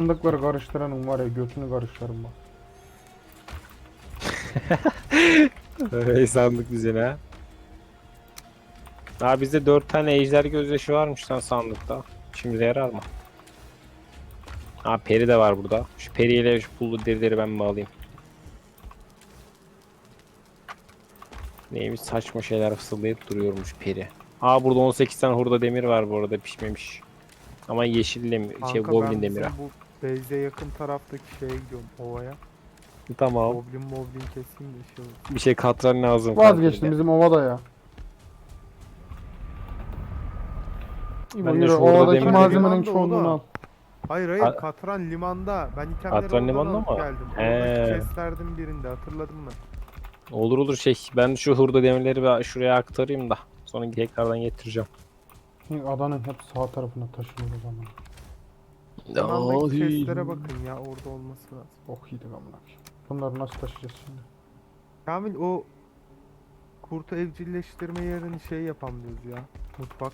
Sandıkları karıştıranın var ya götünü karıştırırım bak. Öyle sandık düzeni ha. Daha bizde 4 tane ejder gözyaşı varmış lan sandıkta. Şimdi yarar mı? Ha peri de var burada. Şu periyle şu pullu derileri ben mi alayım? Neymiş saçma şeyler fısıldayıp duruyormuş peri. Aa burada 18 tane hurda demir var bu arada pişmemiş. Ama yeşil demir, şey goblin demiri. bu base'e yakın taraftaki şeye gidiyorum ovaya. Tamam. Goblin moblin keseyim de şey olur. Bir şey katran lazım. Vazgeçtim bizim ovada ya. Ben de yürü şu orada ovadaki demir malzemenin çoğunluğunu al. Hayır hayır A- Katran limanda. Ben itemleri Katran oradan limanda alıp mı? geldim. He. Oradaki chestlerden birinde hatırladın mı? Olur olur şey ben şu hurda demirleri bir şuraya aktarayım da sonra tekrardan getireceğim. Şimdi adanın hep sağ tarafına taşınıyor o zaman. Limandaki chestlere bakın ya orada olması lazım. Oh yedik amına koyayım. Bunları nasıl taşıyacağız şimdi? Kamil o kurt evcilleştirme yerini şey yapamıyoruz ya. Mutfak.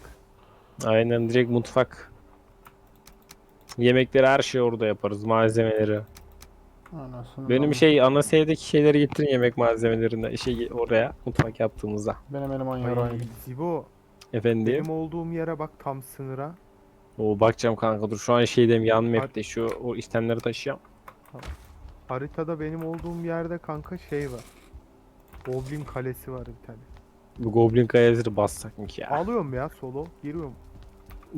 Aynen direkt mutfak. Yemekleri her şeyi orada yaparız malzemeleri. Anasını Benim bana- şey ana sevdeki şeyleri getirin yemek malzemelerinden şey oraya mutfak yaptığımızda. Benim eleman Ay. Zibo Efendim. benim olduğum yere bak tam sınıra. O bakacağım kanka dur şu an şeydeyim yan map'te şu o itemleri taşıyacağım. Haritada benim olduğum yerde kanka şey var. Goblin kalesi var bir tane. Bu goblin kayasını bassak mı ki ya? Alıyorum ya solo. Giriyorum.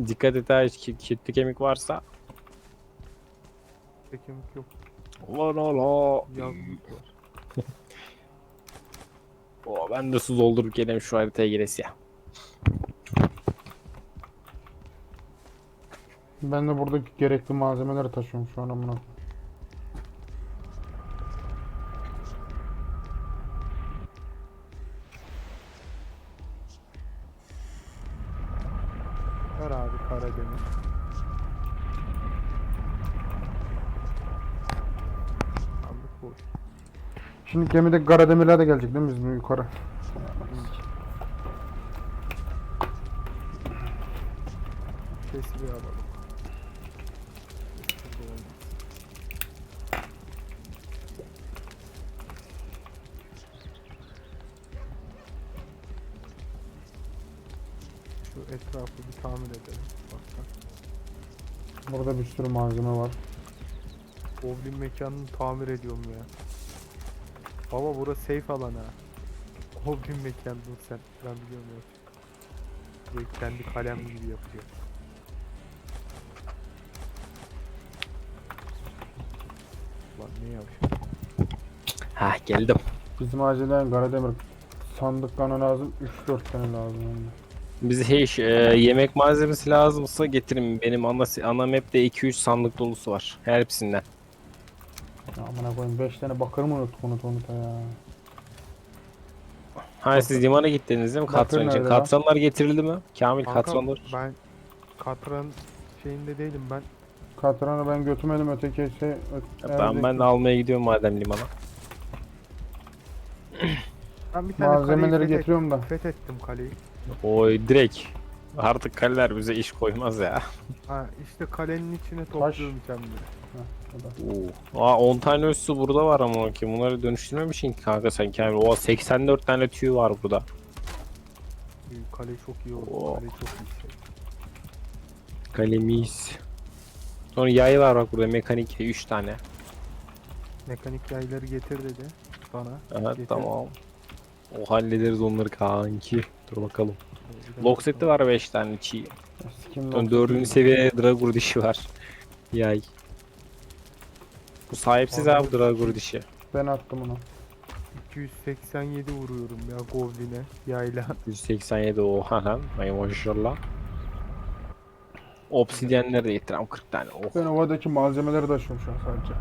Dikkat et ha hiç ki- kilitli kemik varsa. Kemik yok. La la la. Yazlık var. Oo, ben de su doldurup geleyim şu haritaya giresi ya. Ben de buradaki gerekli malzemeleri taşıyorum şu an amına. Ver abi Karadeniz. Sandık boş. Şimdi gemide Karademirler de gelecek değil mi bizim yukarı? Sesli alalım. Şu etrafı bir tamir edelim. Baktan. Burada bir sürü malzeme var. Goblin mekanını tamir ediyorum ya. Baba burası safe alan ha. Goblin mekan dur sen. Ben biliyorum ya. Burayı kendi kalem gibi yapacağım. Lan ne yapıyor? Ha geldim. Bizim acilen Karademir sandıklarına lazım 3-4 tane lazım yani. Bize şey, e, yemek malzemesi lazımsa getirin. Benim ana, ana map'te 2-3 sandık dolusu var. Hepsinden. Ya amına koyayım 5 tane bakır mı unuttuk unut unuta ya. Ha siz limana gittiniz değil mi Bakır katran için? nerede lan? Katranlar getirildi mi? Kamil Kanka, katranlar. Ben katran şeyinde değilim ben. Katranı ben götürmedim öteki şey. Ö Tamam ben de almaya gidiyorum madem limana. Ben bir tane malzemeleri fethet- getiriyorum da. Fethettim kaleyi. Oy direkt. Artık kaleler bize iş koymaz ya. Ha işte kalenin içine topluyorum da. Oo. Aa 10 tane üstü burada var ama ki bunları dönüştürmemişsin ki kanka sen Kamil. Oha 84 tane tüy var burada. İyi, Kale çok iyi oldu. Oo. Kale çok iyi şey. Kalemiz. Sonra yay var bak burada mekanik 3 tane. Mekanik yayları getir dedi bana. Evet Getir. tamam. O hallederiz onları kanki. Dur bakalım. Lock seti var 5 tane çiğ. Sikim Sonra lan. dördüncü seviye Dragur dişi var. Yay. Bu sahipsiz Anladım. abi Dragur dişi. Ben attım onu. 287 vuruyorum ya Goblin'e yayla. 187 oha lan. Ay maşallah. Obsidyenleri de getirem 40 tane. Oh. Ben ovadaki malzemeleri taşıyorum şu an sadece.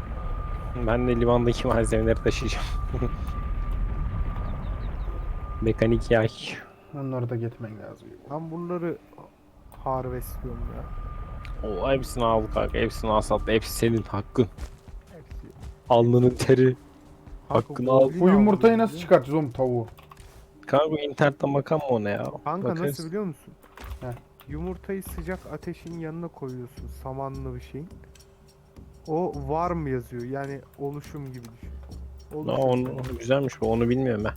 Ben de limandaki malzemeleri taşıyacağım. Mekanik yay. Onları da getirmen lazım. Ben bunları harvestliyorum ya. O hepsini al kanka. Hepsini al sat. Hepsi senin hakkın. Hepsi. Alnının teri. Kanka, Hakkını al. Bu yumurtayı nasıl çıkartacağız oğlum tavuğu? Kanka internetten bakan mı ona ya? Kanka Bakarız. nasıl biliyor musun? Heh. Yumurtayı sıcak ateşin yanına koyuyorsun samanlı bir şeyin. O var mı yazıyor yani oluşum gibi düşün. Aa, Oluşum. onu, güzelmiş bu onu bilmiyorum ben.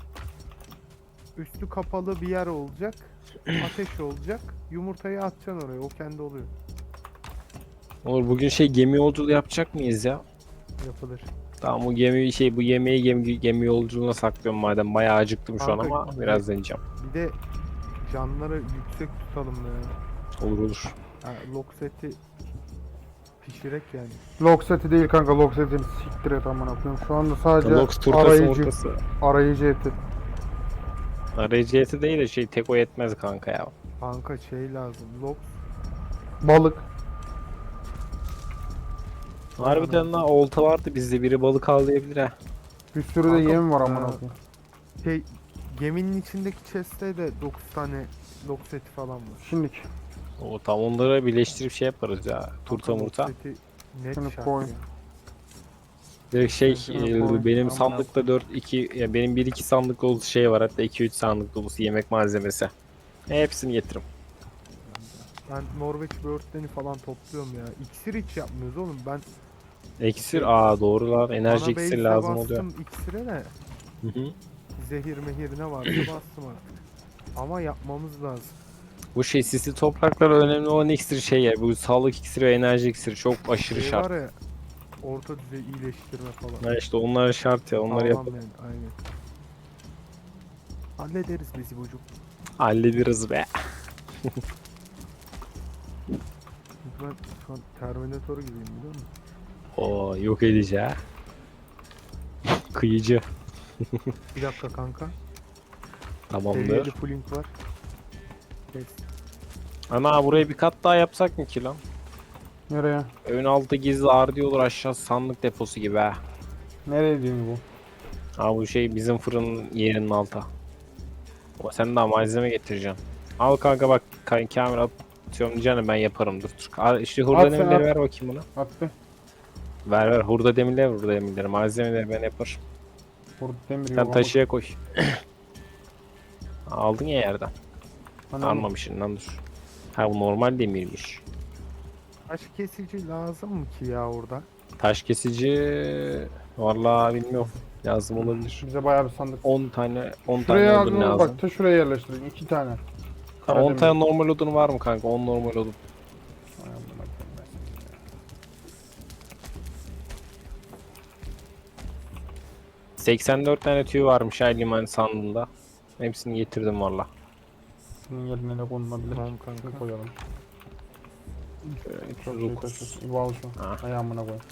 Üstü kapalı bir yer olacak. Ateş olacak. Yumurtayı atacaksın oraya. O kendi oluyor. Olur bugün şey gemi yolculuğu yapacak mıyız ya? Yapılır. Tamam bu gemi şey bu yemeği gemi, gemi yolculuğuna saklıyorum madem bayağı acıktım şu an Kanka, ama gemi- biraz deneyeceğim. Bir de canları yüksek tutalım ya. Olur olur. Ha, lok seti pişirek yani. Log seti değil kanka log setini siktir et amına koyayım. Şu anda sadece Lox turtası arayıcı, murtası. arayıcı eti. Arayıcı değil de şey tek o yetmez kanka ya. Kanka şey lazım. Lok Balık. Harbiden daha olta vardı bizde biri balık avlayabilir ha. Bir sürü de Kanka, yem var amına koyayım. şey geminin içindeki chest'te de 9 tane lok seti falan var. Şimdiki. O tam onları birleştirip şey yaparız ya. Turta Kanka, murta. seti Net Şunu şart koy. ya. Direkt şey Şunu e, benim sandıkta 4 2 ya benim 1 2 sandık dolusu şey var hatta 2 3 sandık dolusu yemek malzemesi. Hepsini getiririm. Ben Norveç böğürtleni falan topluyorum ya. İksir hiç yapmıyoruz oğlum. Ben İksir aa doğru lan enerji ana iksir lazım bastım oluyor. iksire de Hı hı. zehir mehir ne varsa bastım artık. Ama yapmamız lazım. Bu şey sisli topraklar önemli olan iksir şey ya. Bu sağlık iksiri ve enerji iksiri çok aşırı Şey şart. var ya orta düzey iyileştirme falan. Ha işte onlar şart ya. Onları yap yani aynen. Hallederiz bizi bucuk. hallederiz be. Ben şu an Terminator gibiyim biliyor musun? Oo yok edici ha. Kıyıcı. Bir dakika kanka. Tamamdır. Seviyeli pulling var. Kes. Ana buraya bir kat daha yapsak mı ki lan? Nereye? Ön altı gizli ardi olur aşağı sandık deposu gibi ha. Nereye diyorsun bu? Ha bu şey bizim fırının yerinin altı. Ama sen daha malzeme getireceksin. Al kanka bak Ka- Kamil atıyorum diyeceğim ben yaparım dur. dur. Al, işte hurda At sen, demirleri at. ver bakayım buna. At be. Ver ver hurda demirleri hurda demirleri malzemeleri ben yaparım. Burada demir. Sen taşıya koy. Aldın ya yerden. Anam, Almamışsın lan dur. Ha bu normal demirmiş. Taş kesici lazım mı ki ya orada? Taş kesici vallahi bilmiyorum. Lazım olabilir. Bize bayağı bir sandık. 10 tane 10 Şuraya tane odun lazım. bak ta şuraya yerleştirin. iki tane. Ha, Kara 10 demir. tane normal odun var mı kanka? 10 normal odun. Ay amına koyayım ben seni ya. 84 tane tüy varmış her liman sandığında. Hepsini getirdim valla. Bunun yerine ne konulabilir? Tamam kanka. koyalım. Çok şey 309. taşıyorsun. İyi al şu. Amına koyayım.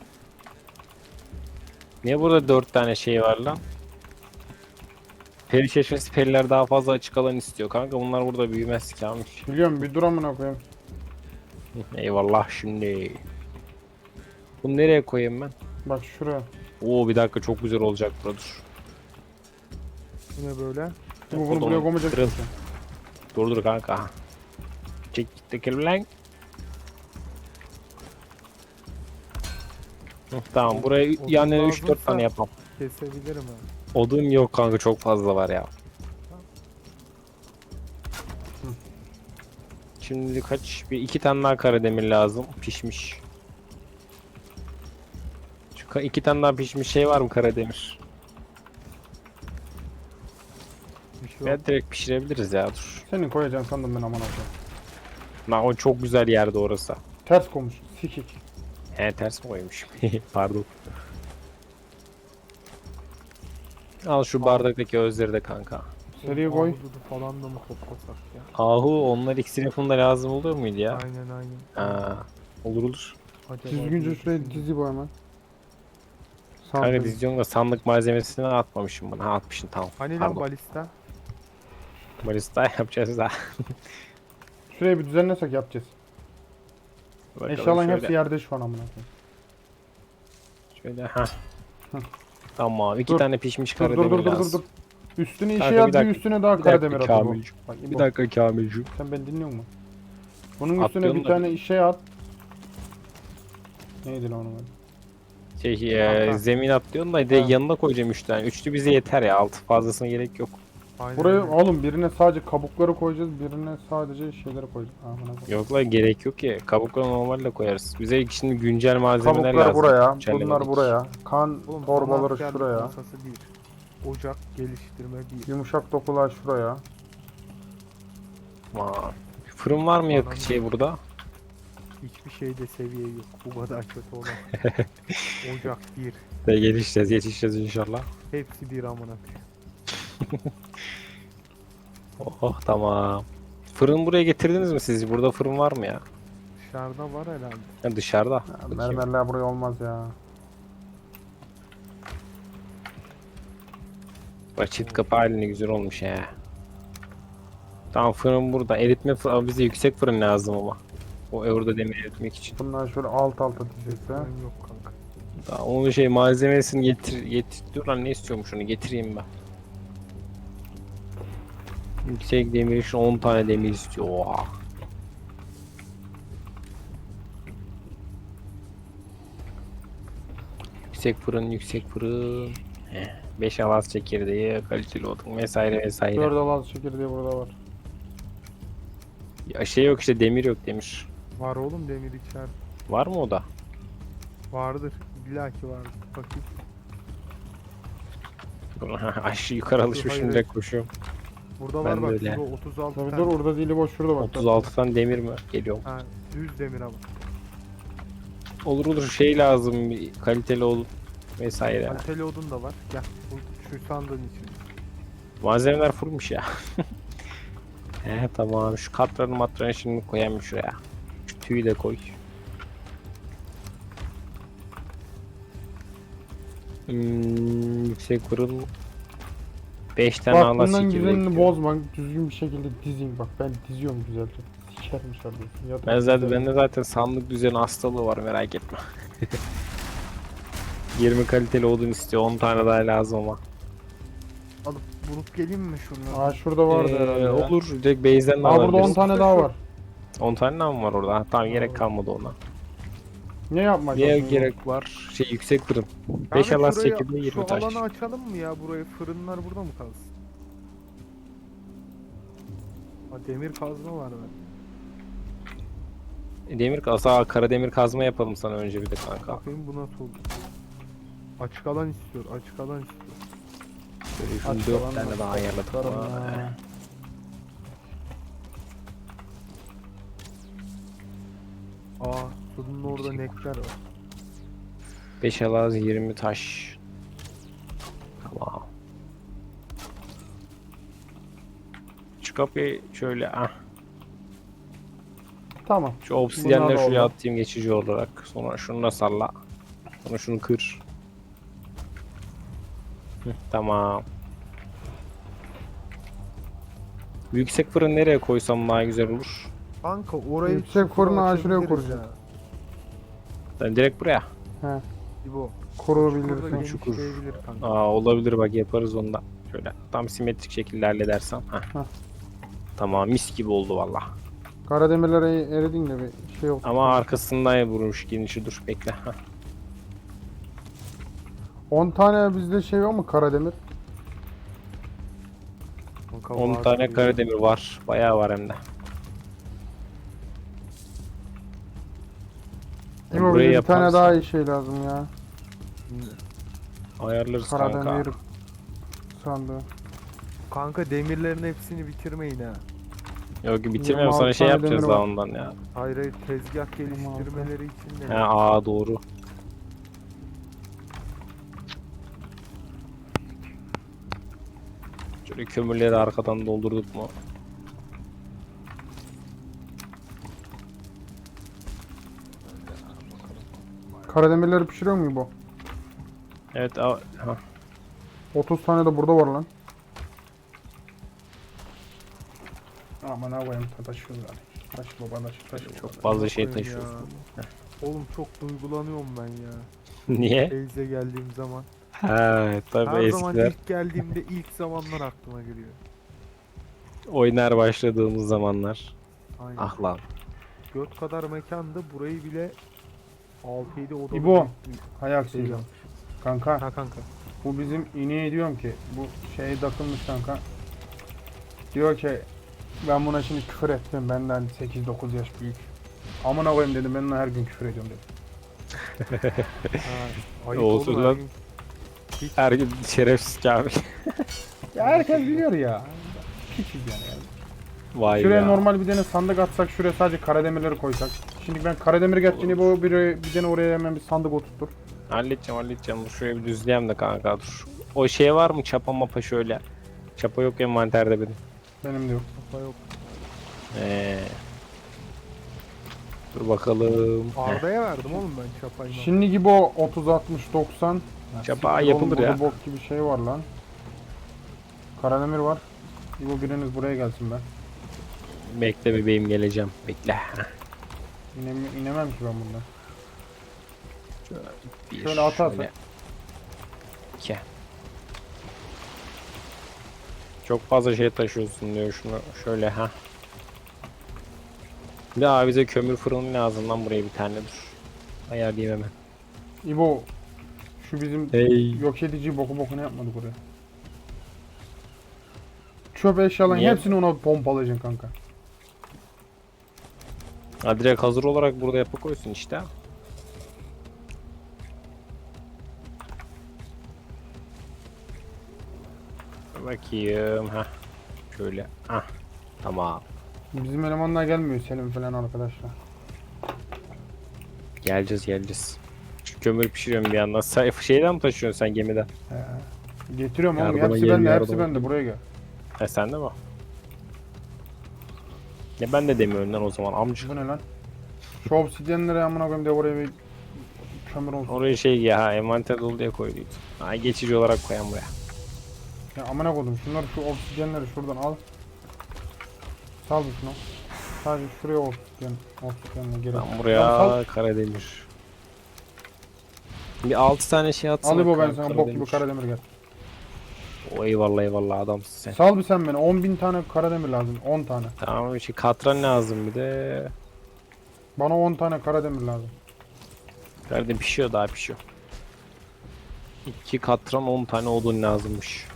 Niye burada 4 tane şey var lan? Peri çeşmesi periler daha fazla açık alan istiyor kanka. Bunlar burada büyümez Kamil. Biliyorum bir dur amına koyayım. Eyvallah şimdi. Bunu nereye koyayım ben? Bak şuraya. Oo bir dakika çok güzel olacak burada dur. Bu ne böyle? Bu bunu buraya kırıl. ki. Dur dur kanka. Çek gitti lan. Hı, Tamam buraya Odun yani 3-4 lazımsa- tane yapalım. Kesebilirim ha. Odun yok kanka çok fazla var ya. Şimdi kaç bir iki tane daha kara demir lazım pişmiş. Şu ka- iki tane daha pişmiş şey var mı kara demir? Bir şey Ya yok. direkt pişirebiliriz ya dur. Senin koyacağın sandım ben amına koyayım. Lan o çok güzel yerde orası. Ters koymuş. Sikik. He ters mi koymuşum? Pardon. Al şu bardaktaki özleri de kanka. Seriye koy. Ahududu falan da mı toplasak ya? Ahu onlar iksir yapımında lazım olur muydu ya? Aynen aynen. Ha, olur olur. Acaba Düzgünce bir- şuraya dizi bu hemen. Sağ Kanka diziyon da sandık malzemesini atmamışım bana. Ha atmışım tamam. Hani lan Pardon. balista? Barista yapacağız daha. Şurayı bir düzenlesek yapacağız. Bakalım Eşyaların şöyle, hepsi yerde şu an amına koyayım. Şöyle ha. Tamam iki Dur. tane pişmiş Dur kara dur dur dur dur lazım. dur. Üstüne işe Kanka, bir dakika. üstüne daha Bir Karademir dakika atı bu. Kamilciğim. Bak, Bir bu. dakika Kamilciğim. Sen beni dinliyor musun? Bunun üstüne diyorum bir da- tane işe at. Neydi lan onun adı? Şey e, zemin atlıyorsun da de Ha. yanına koyacağım üç tane. Üçlü bize yeter ya. Altı fazlasına gerek yok. Aynen Buraya öyle. oğlum birine sadece kabukları koyacağız, birine sadece şeyleri koyacağız. Amına koyayım. Yok lan gerek yok ki. Kabukları normalde koyarız. Bize şimdi güncel malzemeler Kabuklar lazım. buraya, Güncellemedik. bunlar buraya. Kan Oğlum, torbaları şuraya. Masası bir. Ocak geliştirme bir. Yumuşak dokular şuraya. Aman. Fırın var mı Anladım. şey burada? Hiçbir şeyde seviye yok. Bu kadar kötü olan. Ocak bir. Ve gelişeceğiz, yetişeceğiz inşallah. Hepsi bir amına koyayım. Oh tamam. Fırın buraya getirdiniz mi siz? Burada fırın var mı ya? Dışarıda var herhalde. Ha, dışarıda. Ya, Bakayım. mermerler buraya olmaz ya. Bak çift kapı haline güzel olmuş ya. Tamam fırın burada. Eritme fırın. Bize yüksek fırın lazım ama. O orada demir eritmek için. Bunlar şöyle alt alta. Fırın yok kanka. Daha onun şey malzemesini getir getir. Dur lan ne istiyormuş onu getireyim ben. Yüksek demir için 10 tane demir istiyor. Oha. Yüksek fırın, yüksek fırın. 5 avaz çekirdeği, kaliteli odun vesaire vesaire. Dört alan çekirdeği burada var. Ya şey yok işte demir yok demir. Var oğlum demir içeride. Var mı o da? Vardır. İlla ki vardır. Bakayım. Aşağı yukarı alışmışım direkt koşuyorum. Burada Ben var bak. öyle. şurada 36 Tabii tane. dur orada değil boş şurada bak. 36 tane demir mi? Geliyorum. Ha, düz demir ama. Olur olur şey lazım bir kaliteli ol vesaire. Kaliteli odun da var. Gel. Bu, şu sandığın içinde. Malzemeler fullmuş ya. He tamam şu katranı matranı şimdi koyayım şuraya. Şu tüyü de koy. Hmm, yüksek fırın 5 tane Bak Allah bundan çekirdeği güzelini bozma. Düzgün bir şekilde dizin. Bak ben diziyorum güzelce. Sikerim. Yatak Ben zaten güzel. bende zaten sandık düzeni hastalığı var merak etme. 20 kaliteli odun istiyor 10 tane daha lazım ama. Alıp bulup geleyim mi şunları? Aa şurada vardı Ee, herhalde. ya. olur direkt base'den de Aa burada 10 alabiliriz. tane daha var. 10 tane daha mı var orada? Ha, tamam gerek kalmadı ona. Ne yapmak Niye gerek var? Şey yüksek fırın. 5 Kanka alas şurayı- çekirdeği 20 Şu taş. alanı açalım mı ya burayı? Fırınlar burada mı kalsın? Ha, demir kazma var ben. E, Demir kasa kara demir kazma yapalım sana önce bir de kanka. Bakayım bu nasıl oldu? Açık alan istiyor, açık alan istiyor. Böyle şunu Aç 4 falan tane daha ayarladık. Vay. Aa, sudun orada Yüksek nektar var. 5 alaz 20 taş. Tamam. Şu kapıyı şöyle ah. Tamam. Şu obsidyenleri Bunlar da şuraya oldu. atayım geçici olarak. Sonra şunu da salla. Sonra şunu kır. Hı, tamam. Yüksek fırın nereye koysam daha güzel olur? Kanka orayı Yüksek fırını ha şuraya açabiliriz kuracağız. ya. Ben direkt buraya. He. İbo. Koruyabilirsin. Burada çukur. kanka. Aa olabilir bak yaparız onu da. Şöyle tam simetrik şekilde halledersem. Heh. Heh. Tamam mis gibi oldu valla. Karademirler e- eridin de bir şey yok. Ama arkasından vurmuş genişi dur bekle. Heh. 10 tane bizde şey var mı Karademir? Kanka 10 vardır tane karademir var. Bayağı var hem de. İbo burayı bize bir tane yaparsam daha iyi şey lazım ya. ayarlarız Karademir kanka. sandığı. Kanka demirlerin hepsini bitirmeyin ha. Yok bitirmiyorum 26 sana şey tane yapacağız demir daha var. ondan ya. Hayır hayır tezgah geliştirmeleri için He de. aa doğru. Şöyle kömürleri arkadan doldurduk mu? Karademirleri pişiriyor mu bu? Evet a- ha. 30 tane de burada var lan. Aman ha koyayım taşıyorlar. Taş baba taş taş çok. fazla şey Bakayım taşıyor. ya. Oğlum çok duygulanıyorum ben ya. Niye? Teyze geldiğim zaman. Ha tabii Her zaman eskiler ilk geldiğimde ilk zamanlar aklıma geliyor. oynar başladığımız zamanlar. Aynen. Ah lan. Göt kadar mekanda burayı bile 6-7 odalı İbo. Hayal Şey. Kanka Ha kanka. bu bizim ineğe diyorum ki bu şey takılmış kanka. Diyor ki ben buna şimdi küfür ettim. Benden 8-9 yaş büyük. Amına koyayım dedim ben ona her gün küfür ediyorum dedim. Ha, ayıp Olsun olur lan. her gün. Her gün şerefsiz Kamil. Ya herkes biliyor ya. Piçiz yani. yani. Vay Şuraya be. normal bir tane sandık atsak şuraya sadece karademirleri koysak. Şimdi ben karademir geçtiğini bu bir, bir tane oraya hemen bir sandık oturtur. Halledeceğim halledeceğim. Dur Şuraya bir düzleyeyim de kanka dur. O şey var mı çapa mapa şöyle. Çapa yok envanterde benim. Benim de yok. Kafa yok. Ee. Dur bakalım. Heh. Arda'ya verdim oğlum ben çapayı. Şimdi gibi o 30 60 90. Çapa oğlum, yapılır burada ya. bok gibi şey var lan. Karademir var. İbo biriniz buraya gelsin ben. Bekle bebeğim geleceğim. Bekle. Heh. İnem, inemem ki ben bundan. Bir, Şöyle atarsak. şöyle. İki. Çok fazla şey taşıyorsun diyor şunu. Şöyle ha. Bir abi bize kömür fırını lazım lan buraya bir tane dur. Ayarlayayım hemen. İbo şu bizim Hey. yok edici boku bokunu yapmadık oraya. Çöp eşyaların hepsini ona pompalayacaksın kanka. Ha direkt hazır olarak burada yapı koysun işte. Bakayım ha. Şöyle. Ah. Tamam. Bizim elemanlar gelmiyor Selim falan arkadaşlar. Geleceğiz geleceğiz. Şu kömür pişiriyorum bir yandan. Sayfa şeyden mi taşıyorsun sen gemiden? He. Getiriyorum oğlum Yardıma hepsi gelin, bende hepsi yardıma. bende buraya gel. He sen de mi? Ya ben de demiyorum lan o zaman amca. Bu ne lan? Şu obsidyenleri amına koyayım de oraya bir kömür olsun. Oraya şey ya ha envanter dolu diye koyduk. Ha geçici olarak koyan buraya. Ya amına koydum şunları şu obsidyenleri şuradan al. Sal bir şunu. Sadece şuraya obsidyen, obsidyenle gerek. Ben buraya karademir. Bir 6 tane şey atsana. Al İbo ben sana bok gibi karademir gel. O eyvallah eyvallah adamsın sen. Sal bir sen beni 10.000 tane karademir lazım 10 tane. Tamam şey katran lazım bir de. Bana 10 tane karademir lazım. Nerede pişiyor daha pişiyor. 2 katran 10 tane odun lazımmış.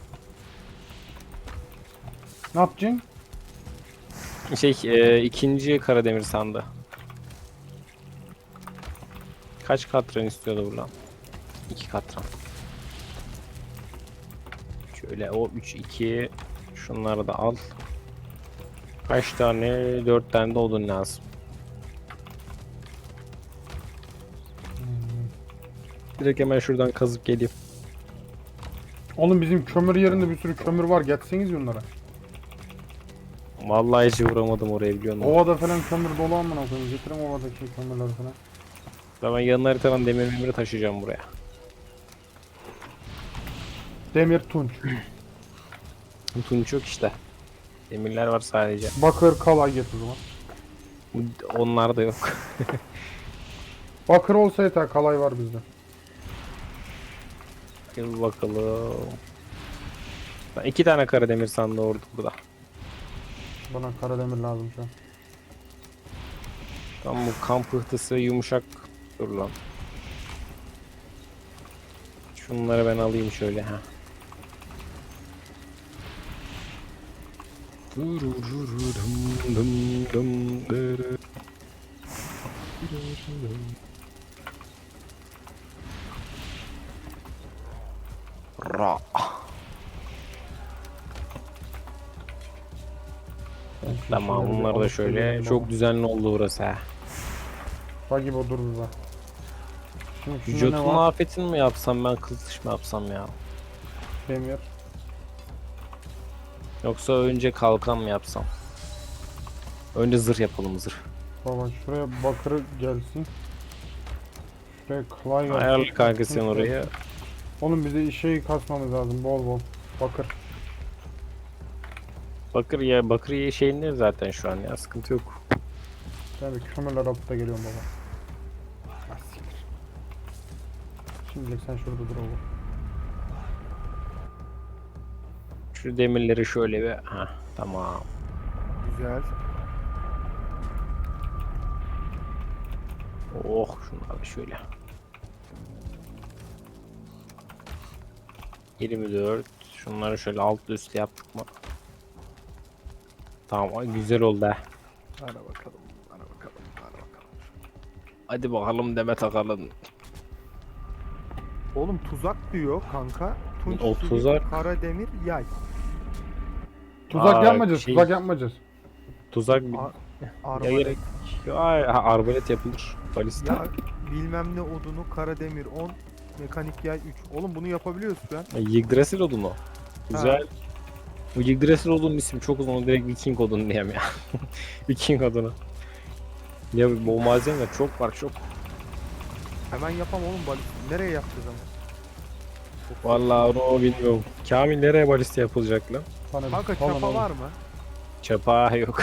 Ne yapacaksın? Şey e, ikinci karademir sandı. Kaç katran istiyordu bu lan? 2 katran. Şöyle o 3 2 şunları da al. Kaç tane? 4 tane de odun lazım. Direkt hemen şuradan kazıp geleyim. Oğlum bizim kömür yerinde bir sürü kömür var. Getseniz onlara. Vallahi hiç uğramadım oraya biliyor musun? Ovada falan kömür dolu amına koyayım. Getirin ovadaki kömürleri falan. Ben yanına haritadan demir memiri taşıyacağım buraya. Demir, tunç, Tunç yok işte. Demirler var sadece. bakır, kalay getir o zaman. Onlar da yok. Bakır olsa yeter kalay var bizde. Gel bakalım. Ben iki tane karademir sandığı orada burada. Bana karademir lazım şu an. Tam bu kan pıhtısı yumuşak. Dur lan. Şunları ben alayım şöyle ha. Ra. Tamam bunlar da şöyle çok düzenli oldu burası ha. Bak gibi dur bir bak. Şimdi şunda ne Jotun var? afetini mi yapsam ben kılıç mı yapsam ya? Demir. Yoksa önce kalkan mı yapsam? Önce zırh yapalım zırh. Baba şuraya bakırı gelsin. Şuraya kalay gelsin. Ayarlı kanka sen gelsin. Oğlum bize şeyi kasmamız lazım bol bol. Bakır. Bakır ya bakır ya şeyinde zaten şu an ya sıkıntı yok. Bir kömürler alıp da geliyorum baba. Ah. Şimdilik sen şurada dur oğlum. Şu demirleri şöyle bir ha tamam. Güzel. Oh şunları da şöyle. 24 şunları şöyle alt üst yaptık mı? Tamam güzel oldu ha. Ara bakalım. Ara bakalım. Ara bakalım. Hadi bakalım Demet Akalın. Oğlum tuzak diyor kanka. Tunç O tuzak. Kara demir yay. Tuzak Aa, yapmayacağız. şey- Tuzak yapmayacağız. Tuzak ya Arbalet. gerek. Ay, ha, arbalet yapılır. Balista. Ya bilmem ne odunu kara demir 10 mekanik yay 3. Oğlum bunu yapabiliyoruz şu an. Yggdrasil odunu. Güzel. Bu Yggdrasil odunun ismi çok uzun. Onu direkt Viking odunu diyeyim ya. Viking odunu. Ya bu malzemeler çok var çok. Hemen yapam oğlum balık. Nereye yapacağız ama? Vallahi onu bilmiyorum. Kamil nereye balista yapılacak lan? Kanka çapa var mı? Çapa yok.